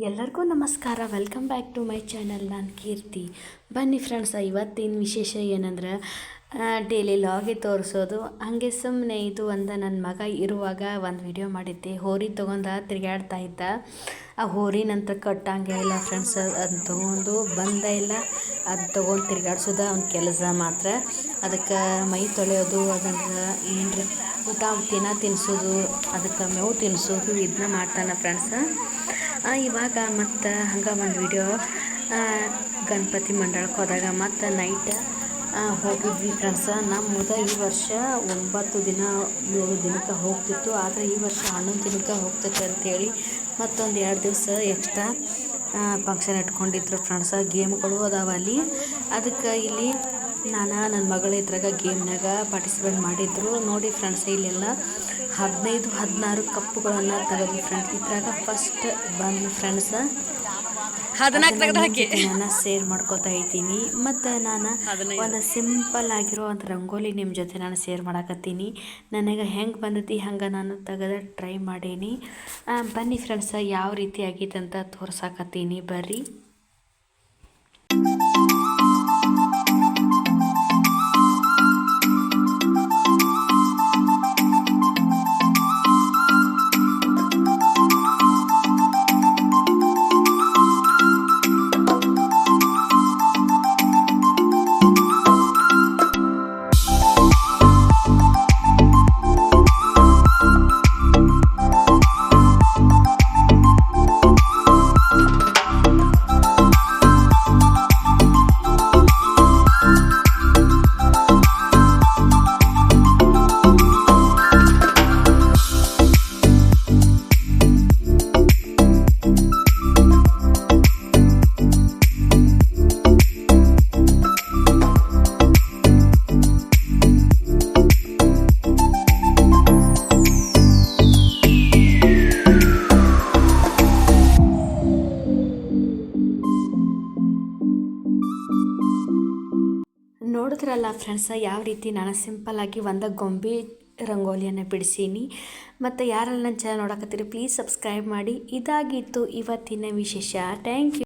ಎಲ್ಲರಿಗೂ ನಮಸ್ಕಾರ. Welcome back to my channel ನಾನು ಕೀರ್ತಿ. ಬನ್ನಿ ಫ್ರೆಂಡ್ಸ್ ಇವತ್ತಿನ ವಿಶೇಷ ಏನಂದ್ರೆ ಡೈಲಿ ಲಾಗಿ ತೋರಿಸೋದು. ಹಾಗೆ ಸುಮ್ಮನೆ ಇದು ಒಂದು ನನ್ನ ಮಗ ಇರುವಾಗ ಒಂದು ವಿಡಿಯೋ ಮಾಡಿದ್ದೆ. ಹೋರಿ ತೊಗೊಂಡ ತಿರುಗಾಡ್ತಾ ಇದ್ದ. ಆ ಹೋರಿ ನಂತರ ಕಟ್ಟಂಗೆ ಇಲ್ಲ ಫ್ರೆಂಡ್ಸ್ ಅದನ್ನ ತೊಗೊಂಡು ಬಂದ ಇಲ್ಲ. ಅದು ತೊಗೊಂಡು ತಿರುಗಾಡ್ಸೋದು ಅವ್ನ ಕೆಲಸ ಮಾತ್ರ. ಅದಕ್ಕೆ ಮೈ ತೊಳೆಯೋದು, ಅದನ್ನು ಏನು ಊಟ ತಿನ್ನ ತಿನ್ನಿಸೋದು ಅದಕ್ಕೆ ಮೇವು ತಿನ್ನಿಸೋದು ಇದನ್ನ ಮಾಡ್ತಾನೆ ಫ್ರೆಂಡ್ಸ್ ಇವಾಗ ಮತ್ತು ಹಂಗೆ ಒಂದು ವಿಡಿಯೋ ಗಣಪತಿ ಮಂಡಳಕ್ಕೆ ಹೋದಾಗ ಮತ್ತು ನೈಟ್ ಹೋಗಿದ್ವಿ ಫ್ರೆಂಡ್ಸ. ನಮ್ಮದ ಈ ವರ್ಷ ಒಂಬತ್ತು ದಿನ ಏಳು ದಿನಕ್ಕೆ ಹೋಗ್ತಿತ್ತು. ಆದರೆ ಈ ವರ್ಷ ಹನ್ನೊಂದು ದಿನಕ್ಕೆ ಹೋಗ್ತೈತೆ ಅಂಥೇಳಿ ಮತ್ತೊಂದು ಎರಡು ದಿವಸ ಎಕ್ಸ್ಟ್ರಾ ಫಂಕ್ಷನ್ ಇಟ್ಕೊಂಡಿದ್ರು ಫ್ರೆಂಡ್ಸ. ಗೇಮ್ಗಳು ಅದಾವ ಅಲ್ಲಿ. ಅದಕ್ಕೆ ಇಲ್ಲಿ ನಾನು ನನ್ನ ಮಗಳ ಇದ್ರಾಗ ಗೇಮ್ನಾಗ ಪಾರ್ಟಿಸಿಪೇಟ್ ಮಾಡಿದ್ರು. ನೋಡಿ ಫ್ರೆಂಡ್ಸ್, ಇಲ್ಲೆಲ್ಲ ಹದಿನೈದು, ಹದಿನಾರು ಕಪ್ಪುಗಳನ್ನು ತೆಗೆದ್ವಿ ಫ್ರೆಂಡ್ಸ್. ಇದ್ರಾಗ ಫಸ್ಟ್ ಬಂದು ಫ್ರೆಂಡ್ಸ್. ನಾನು ಶೇರ್ ಮಾಡ್ಕೋತಾ ಇದ್ದೀನಿ. ಮತ್ತು ನಾನು ಒಂದು ಸಿಂಪಲ್ ಆಗಿರೋ ಒಂದು ರಂಗೋಲಿ ನಿಮ್ಮ ಜೊತೆ ನಾನು ಸೇರ್ ಮಾಡಕತ್ತೀನಿ. ನನಗೆ ಹೆಂಗೆ ಬಂದೈತಿ ಹಂಗೆ ನಾನು ತೆಗೆದ ಟ್ರೈ ಮಾಡೀನಿ. ಬನ್ನಿ ಫ್ರೆಂಡ್ಸ ಯಾವ ರೀತಿ ಆಗೈತೆ ಅಂತ ತೋರ್ಸಾಕತ್ತೀನಿ. ಬರ್ರಿ. ನೋಡಿದ್ರಲ್ಲ ಫ್ರೆಂಡ್ಸ ಯಾವ ರೀತಿ ನಾನು ಸಿಂಪಲ್ಲಾಗಿ ಒಂದು ಗೊಂಬೆ ರಂಗೋಲಿಯನ್ನು ಬಿಡಿಸೀನಿ. ಮತ್ತು ಯಾರೆಲ್ಲ ನನ್ನ ಚಾನಲ್ ನೋಡಕತ್ತೀರಿ ಪ್ಲೀಸ್ ಸಬ್ಸ್ಕ್ರೈಬ್ ಮಾಡಿ. ಇದಾಗಿತ್ತು ಇವತ್ತಿನ ವಿಶೇಷ. Thank you